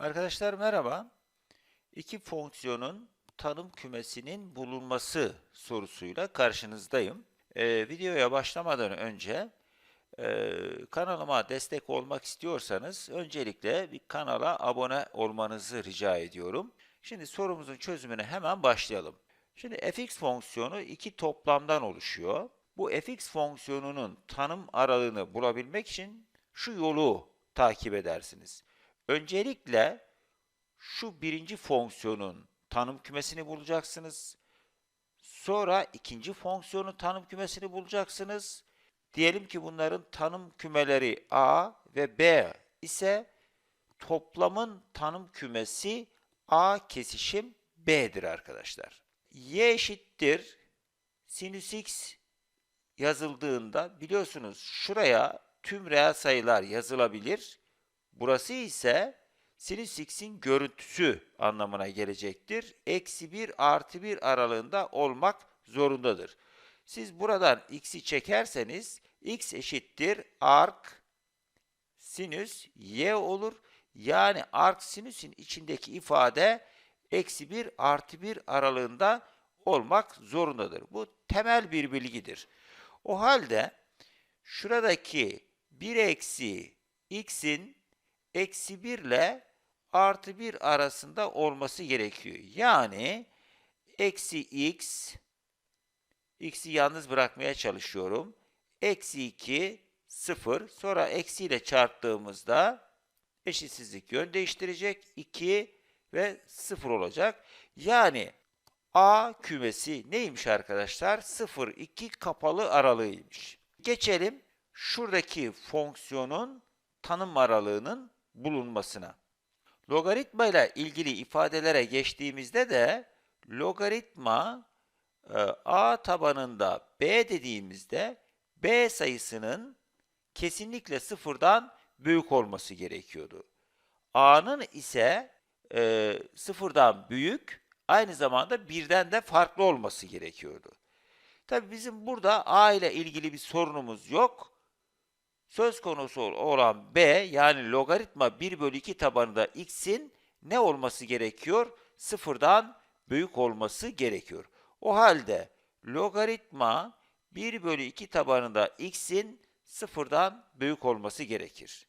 Arkadaşlar merhaba. İki fonksiyonun tanım kümesinin bulunması sorusuyla karşınızdayım. Ee, videoya başlamadan önce e, kanalıma destek olmak istiyorsanız öncelikle bir kanala abone olmanızı rica ediyorum. Şimdi sorumuzun çözümüne hemen başlayalım. Şimdi fx fonksiyonu iki toplamdan oluşuyor. Bu fx fonksiyonunun tanım aralığını bulabilmek için şu yolu takip edersiniz. Öncelikle şu birinci fonksiyonun tanım kümesini bulacaksınız. Sonra ikinci fonksiyonun tanım kümesini bulacaksınız. Diyelim ki bunların tanım kümeleri A ve B ise toplamın tanım kümesi A kesişim B'dir arkadaşlar. Y eşittir sinüs x yazıldığında biliyorsunuz şuraya tüm reel sayılar yazılabilir. Burası ise sinüs x'in görüntüsü anlamına gelecektir. Eksi 1 artı 1 aralığında olmak zorundadır. Siz buradan x'i çekerseniz x eşittir arc sinüs y olur. Yani arc sinüsün içindeki ifade eksi 1 artı 1 aralığında olmak zorundadır. Bu temel bir bilgidir. O halde şuradaki 1 eksi x'in eksi 1 ile artı 1 arasında olması gerekiyor. Yani eksi x, x'i yalnız bırakmaya çalışıyorum. Eksi 2, 0. Sonra eksi ile çarptığımızda eşitsizlik yön değiştirecek. 2 ve 0 olacak. Yani A kümesi neymiş arkadaşlar? 0, 2 kapalı aralığıymış. Geçelim şuradaki fonksiyonun tanım aralığının bulunmasına. Logaritma ile ilgili ifadelere geçtiğimizde de logaritma e, a tabanında b dediğimizde b sayısının kesinlikle sıfırdan büyük olması gerekiyordu. a'nın ise e, sıfırdan büyük, aynı zamanda birden de farklı olması gerekiyordu. Tabi bizim burada a ile ilgili bir sorunumuz yok söz konusu olan b yani logaritma 1 bölü 2 tabanında x'in ne olması gerekiyor? Sıfırdan büyük olması gerekiyor. O halde logaritma 1 bölü 2 tabanında x'in sıfırdan büyük olması gerekir.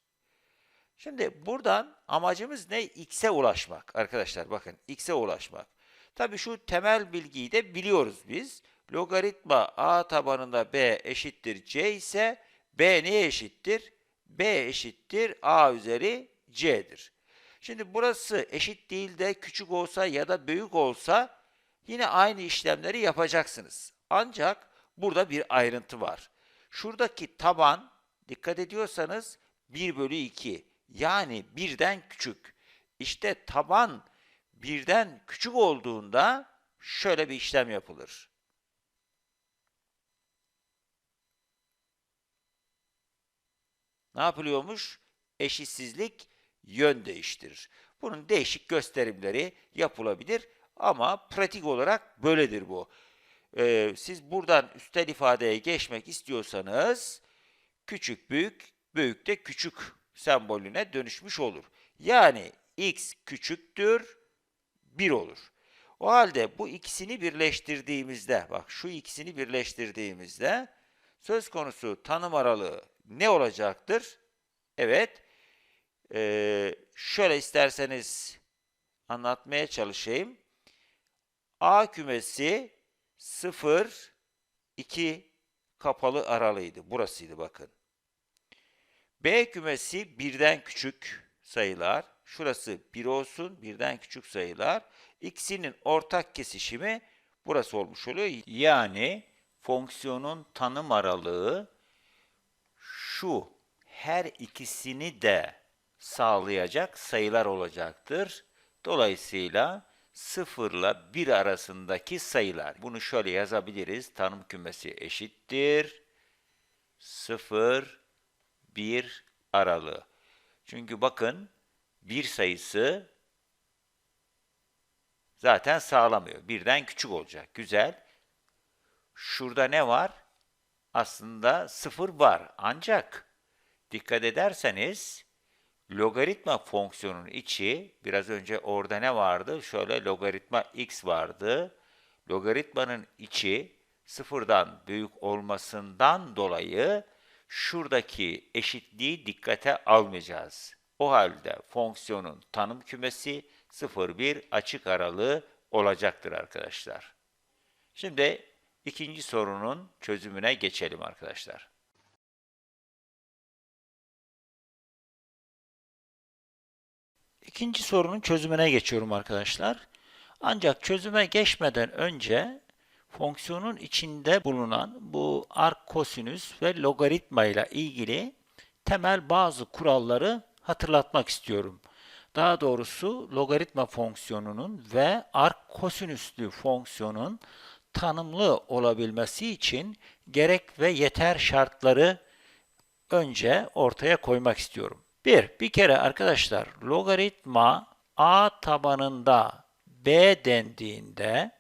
Şimdi buradan amacımız ne? X'e ulaşmak arkadaşlar bakın x'e ulaşmak. Tabi şu temel bilgiyi de biliyoruz biz. Logaritma a tabanında b eşittir c ise B neye eşittir? B eşittir A üzeri C'dir. Şimdi burası eşit değil de küçük olsa ya da büyük olsa yine aynı işlemleri yapacaksınız. Ancak burada bir ayrıntı var. Şuradaki taban dikkat ediyorsanız 1 bölü 2 yani birden küçük. İşte taban birden küçük olduğunda şöyle bir işlem yapılır. Ne yapılıyormuş? Eşitsizlik yön değiştirir. Bunun değişik gösterimleri yapılabilir ama pratik olarak böyledir bu. Ee, siz buradan üstel ifadeye geçmek istiyorsanız küçük büyük, büyük de küçük sembolüne dönüşmüş olur. Yani x küçüktür 1 olur. O halde bu ikisini birleştirdiğimizde, bak şu ikisini birleştirdiğimizde söz konusu tanım aralığı ne olacaktır? Evet, ee, şöyle isterseniz anlatmaya çalışayım. A kümesi 0, 2 kapalı aralıydı. Burasıydı bakın. B kümesi birden küçük sayılar. Şurası 1 olsun, birden küçük sayılar. İkisinin ortak kesişimi burası olmuş oluyor. Yani fonksiyonun tanım aralığı şu her ikisini de sağlayacak sayılar olacaktır. Dolayısıyla 0 ile 1 arasındaki sayılar. Bunu şöyle yazabiliriz. Tanım kümesi eşittir. 0, 1 aralığı. Çünkü bakın bir sayısı zaten sağlamıyor. Birden küçük olacak. Güzel. Şurada ne var? Aslında sıfır var. Ancak dikkat ederseniz logaritma fonksiyonun içi, biraz önce orada ne vardı? Şöyle logaritma x vardı. Logaritmanın içi sıfırdan büyük olmasından dolayı şuradaki eşitliği dikkate almayacağız. O halde fonksiyonun tanım kümesi 0-1 açık aralığı olacaktır arkadaşlar. Şimdi ikinci sorunun çözümüne geçelim arkadaşlar. İkinci sorunun çözümüne geçiyorum arkadaşlar. Ancak çözüme geçmeden önce fonksiyonun içinde bulunan bu arc kosinüs ve logaritma ile ilgili temel bazı kuralları hatırlatmak istiyorum. Daha doğrusu logaritma fonksiyonunun ve arc kosinüslü fonksiyonun tanımlı olabilmesi için gerek ve yeter şartları önce ortaya koymak istiyorum. Bir, bir kere arkadaşlar logaritma a tabanında b dendiğinde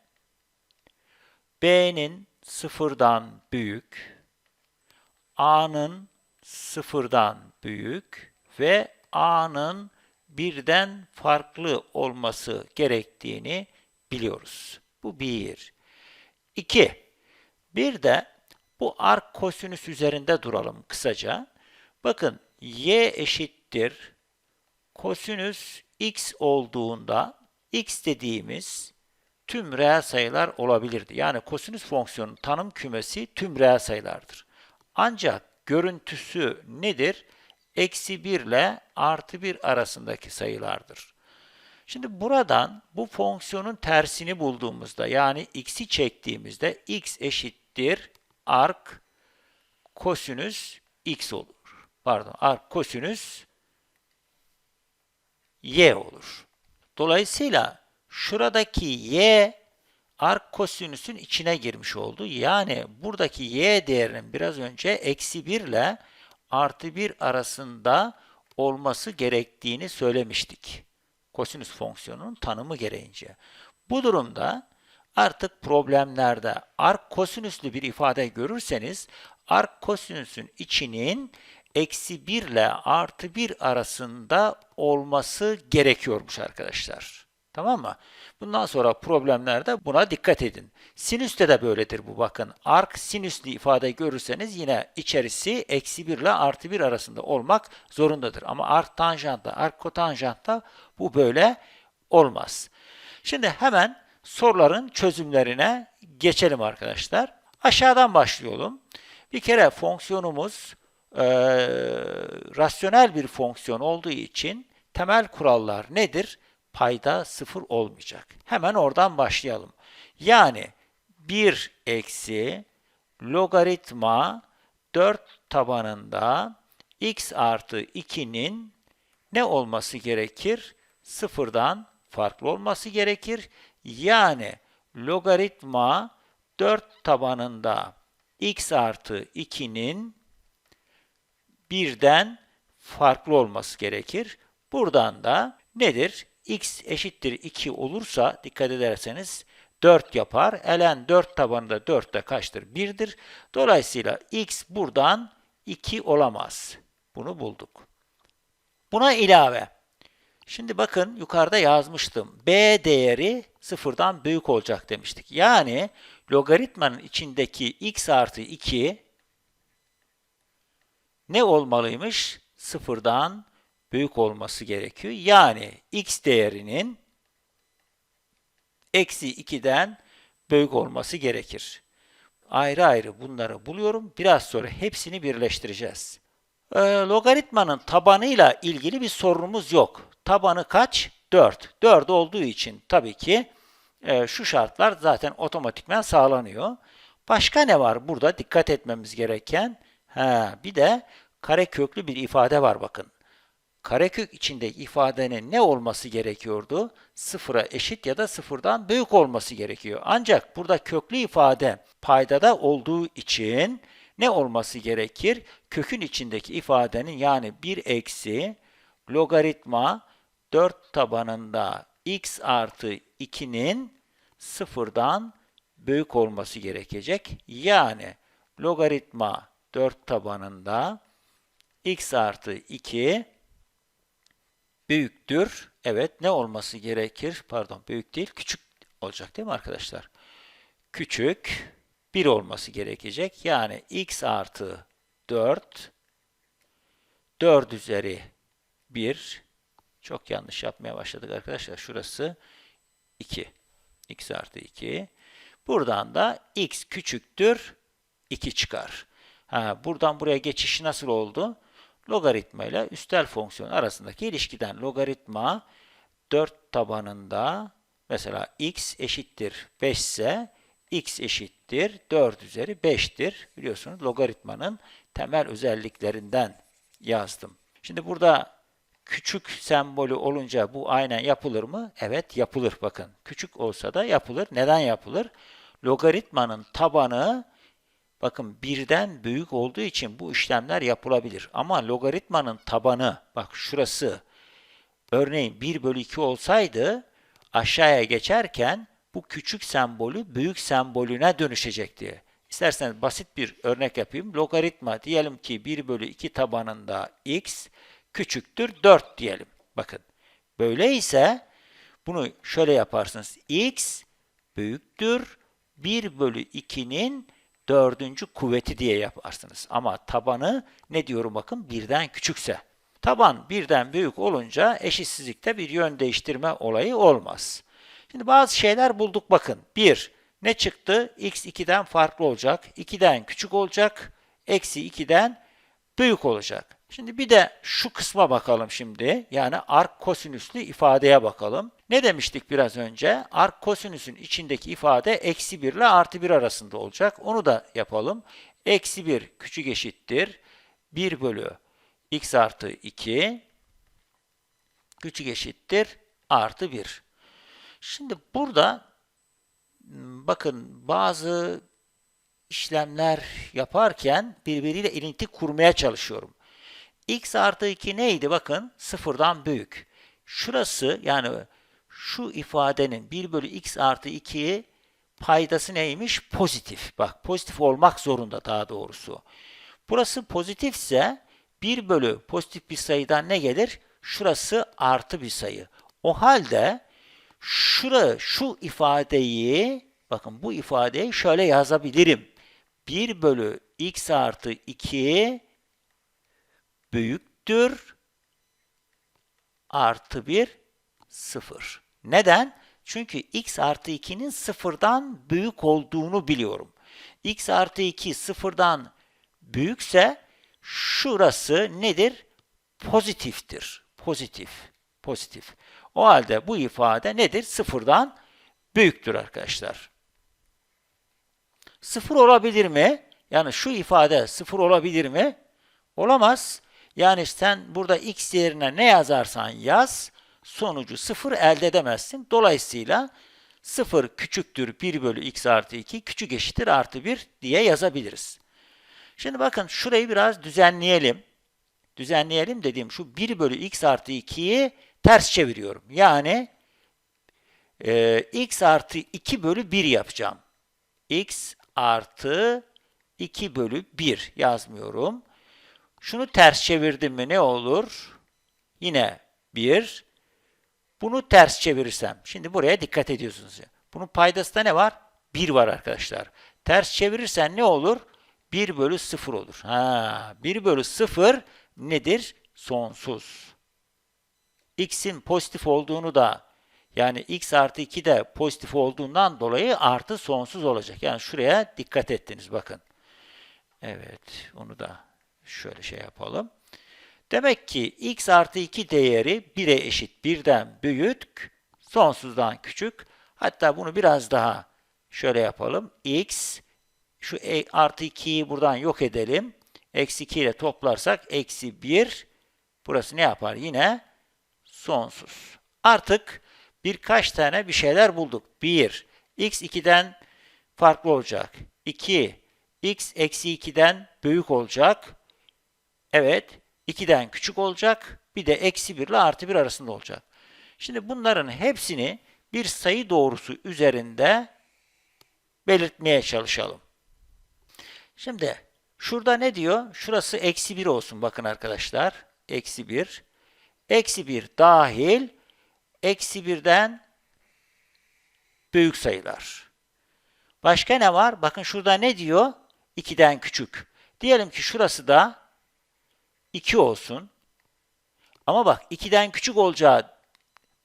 b'nin sıfırdan büyük, a'nın sıfırdan büyük ve a'nın birden farklı olması gerektiğini biliyoruz. Bu bir. İki, bir de bu ark kosinüs üzerinde duralım kısaca. Bakın y eşittir kosinüs x olduğunda x dediğimiz tüm reel sayılar olabilirdi. Yani kosinüs fonksiyonun tanım kümesi tüm reel sayılardır. Ancak görüntüsü nedir? Eksi 1 ile artı 1 arasındaki sayılardır. Şimdi buradan bu fonksiyonun tersini bulduğumuzda yani x'i çektiğimizde x eşittir ark kosinüs x olur pardon arc kosinüs y olur. Dolayısıyla şuradaki y arc kosinüsün içine girmiş oldu. Yani buradaki y değerinin biraz önce eksi 1 ile artı 1 arasında olması gerektiğini söylemiştik. Kosinüs fonksiyonunun tanımı gereğince. Bu durumda artık problemlerde arc kosinüslü bir ifade görürseniz arc kosinüsün içinin eksi 1 ile artı 1 arasında olması gerekiyormuş arkadaşlar. Tamam mı? Bundan sonra problemlerde buna dikkat edin. Sinüste de böyledir bu bakın. Ark sinüslü ifade görürseniz yine içerisi eksi 1 ile artı 1 arasında olmak zorundadır. Ama ark tanjantta, ark kotanjantta bu böyle olmaz. Şimdi hemen soruların çözümlerine geçelim arkadaşlar. Aşağıdan başlayalım. Bir kere fonksiyonumuz e, rasyonel bir fonksiyon olduğu için temel kurallar nedir? Payda sıfır olmayacak. Hemen oradan başlayalım. Yani 1 eksi logaritma 4 tabanında x artı 2'nin ne olması gerekir? Sıfırdan farklı olması gerekir. Yani logaritma 4 tabanında x artı 2'nin birden farklı olması gerekir. Buradan da nedir? X eşittir 2 olursa dikkat ederseniz 4 yapar. Ln 4 tabanında 4 de kaçtır? 1'dir. Dolayısıyla x buradan 2 olamaz. Bunu bulduk. Buna ilave. Şimdi bakın yukarıda yazmıştım. b değeri sıfırdan büyük olacak demiştik. Yani logaritmanın içindeki x artı 2 ne olmalıymış? Sıfırdan büyük olması gerekiyor. Yani x değerinin eksi 2'den büyük olması gerekir. Ayrı ayrı bunları buluyorum. Biraz sonra hepsini birleştireceğiz. Ee, logaritmanın tabanıyla ilgili bir sorunumuz yok. Tabanı kaç? 4. 4 olduğu için tabii ki e, şu şartlar zaten otomatikmen sağlanıyor. Başka ne var burada dikkat etmemiz gereken? Ha, bir de kare köklü bir ifade var bakın. Karekök içinde ifadenin ne olması gerekiyordu? Sıfıra eşit ya da sıfırdan büyük olması gerekiyor. Ancak burada köklü ifade paydada olduğu için ne olması gerekir? Kökün içindeki ifadenin yani 1 eksi logaritma 4 tabanında x artı 2'nin sıfırdan büyük olması gerekecek. Yani logaritma 4 tabanında x artı 2 büyüktür. Evet ne olması gerekir? Pardon büyük değil küçük olacak değil mi arkadaşlar? Küçük 1 olması gerekecek. Yani x artı 4 4 üzeri 1 çok yanlış yapmaya başladık arkadaşlar. Şurası 2. x artı 2. Buradan da x küçüktür 2 çıkar. Ha, buradan buraya geçiş nasıl oldu? Logaritma ile üstel fonksiyon arasındaki ilişkiden logaritma 4 tabanında mesela x eşittir 5 ise x eşittir 4 üzeri 5'tir. Biliyorsunuz logaritmanın temel özelliklerinden yazdım. Şimdi burada küçük sembolü olunca bu aynen yapılır mı? Evet yapılır bakın. Küçük olsa da yapılır. Neden yapılır? Logaritmanın tabanı bakın birden büyük olduğu için bu işlemler yapılabilir. Ama logaritmanın tabanı bak şurası örneğin 1 bölü 2 olsaydı aşağıya geçerken bu küçük sembolü büyük sembolüne dönüşecekti. İsterseniz basit bir örnek yapayım. Logaritma diyelim ki 1 bölü 2 tabanında x küçüktür 4 diyelim. Bakın böyle ise bunu şöyle yaparsınız. x büyüktür 1 bölü 2'nin dördüncü kuvveti diye yaparsınız. Ama tabanı ne diyorum bakın birden küçükse. Taban birden büyük olunca eşitsizlikte bir yön değiştirme olayı olmaz. Şimdi bazı şeyler bulduk bakın. 1. Ne çıktı? x 2'den farklı olacak. 2'den küçük olacak. Eksi 2'den büyük olacak. Şimdi bir de şu kısma bakalım şimdi. Yani ark kosinüslü ifadeye bakalım. Ne demiştik biraz önce? Ark kosinüsün içindeki ifade eksi 1 ile artı 1 arasında olacak. Onu da yapalım. Eksi 1 küçük eşittir. 1 bölü x artı 2 küçük eşittir artı 1. Şimdi burada m, bakın bazı işlemler yaparken birbiriyle ilinti kurmaya çalışıyorum. x artı 2 neydi? Bakın sıfırdan büyük. Şurası yani şu ifadenin 1 bölü x artı 2 paydası neymiş? Pozitif. Bak pozitif olmak zorunda daha doğrusu. Burası pozitifse 1 bölü pozitif bir sayıdan ne gelir? Şurası artı bir sayı. O halde şura, şu ifadeyi, bakın bu ifadeyi şöyle yazabilirim. 1 bölü x artı 2 büyüktür artı 1 0. Neden? Çünkü x artı 2'nin sıfırdan büyük olduğunu biliyorum. x artı 2 sıfırdan büyükse şurası nedir? Pozitiftir. Pozitif. Pozitif. O halde bu ifade nedir? Sıfırdan büyüktür arkadaşlar. Sıfır olabilir mi? Yani şu ifade sıfır olabilir mi? Olamaz. Yani sen burada x yerine ne yazarsan yaz, sonucu sıfır elde edemezsin. Dolayısıyla sıfır küçüktür 1 bölü x artı 2, küçük eşittir artı 1 diye yazabiliriz. Şimdi bakın şurayı biraz düzenleyelim. Düzenleyelim dediğim şu 1 bölü x artı 2'yi ters çeviriyorum. Yani e, x artı 2 bölü 1 yapacağım. x artı 2 bölü 1 yazmıyorum. Şunu ters çevirdim mi ne olur? Yine 1. Bunu ters çevirirsem, şimdi buraya dikkat ediyorsunuz. ya. Bunun paydasında ne var? 1 var arkadaşlar. Ters çevirirsen ne olur? 1 bölü 0 olur. Ha, 1 bölü 0 nedir? Sonsuz. x'in pozitif olduğunu da yani x artı 2 de pozitif olduğundan dolayı artı sonsuz olacak. Yani şuraya dikkat ettiniz bakın. Evet, onu da şöyle şey yapalım. Demek ki x artı 2 değeri 1'e eşit, birden büyük, sonsuzdan küçük. Hatta bunu biraz daha şöyle yapalım. x, şu e, artı 2'yi buradan yok edelim. Eksi 2 ile toplarsak eksi 1. Burası ne yapar? Yine sonsuz. Artık birkaç tane bir şeyler bulduk. 1. x 2'den farklı olacak. 2. x eksi 2'den büyük olacak. Evet. 2'den küçük olacak. Bir de eksi 1 ile artı 1 arasında olacak. Şimdi bunların hepsini bir sayı doğrusu üzerinde belirtmeye çalışalım. Şimdi şurada ne diyor? Şurası eksi 1 olsun bakın arkadaşlar. Eksi 1. eksi 1 dahil eksi 1'den büyük sayılar. Başka ne var? Bakın şurada ne diyor? 2'den küçük. Diyelim ki şurası da 2 olsun. Ama bak 2'den küçük olacağı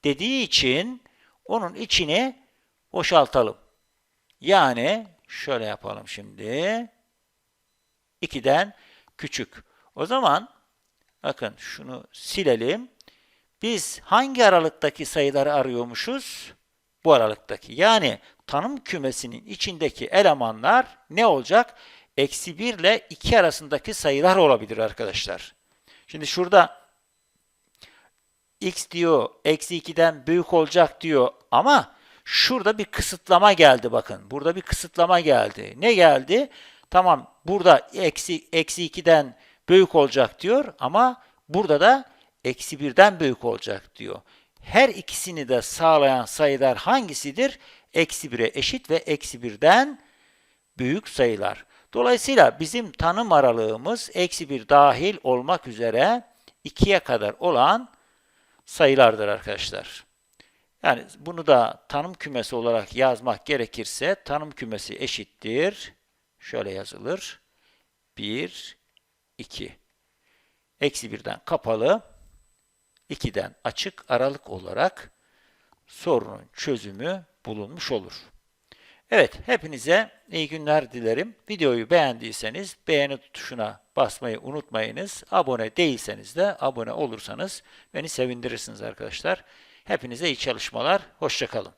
dediği için onun içini boşaltalım. Yani şöyle yapalım şimdi. 2'den küçük. O zaman bakın şunu silelim. Biz hangi aralıktaki sayıları arıyormuşuz? Bu aralıktaki. Yani tanım kümesinin içindeki elemanlar ne olacak? Eksi 1 ile 2 arasındaki sayılar olabilir arkadaşlar. Şimdi şurada x diyor eksi 2'den büyük olacak diyor ama şurada bir kısıtlama geldi bakın. Burada bir kısıtlama geldi. Ne geldi? Tamam burada eksi, eksi 2'den büyük olacak diyor ama burada da eksi 1'den büyük olacak diyor. Her ikisini de sağlayan sayılar hangisidir? Eksi 1'e eşit ve eksi 1'den büyük sayılar. Dolayısıyla bizim tanım aralığımız eksi 1 dahil olmak üzere 2'ye kadar olan sayılardır arkadaşlar. Yani bunu da tanım kümesi olarak yazmak gerekirse tanım kümesi eşittir. Şöyle yazılır. 1, 2. Eksi 1'den kapalı, 2'den açık aralık olarak sorunun çözümü bulunmuş olur. Evet, hepinize iyi günler dilerim. Videoyu beğendiyseniz beğeni tuşuna basmayı unutmayınız. Abone değilseniz de abone olursanız beni sevindirirsiniz arkadaşlar. Hepinize iyi çalışmalar, hoşçakalın.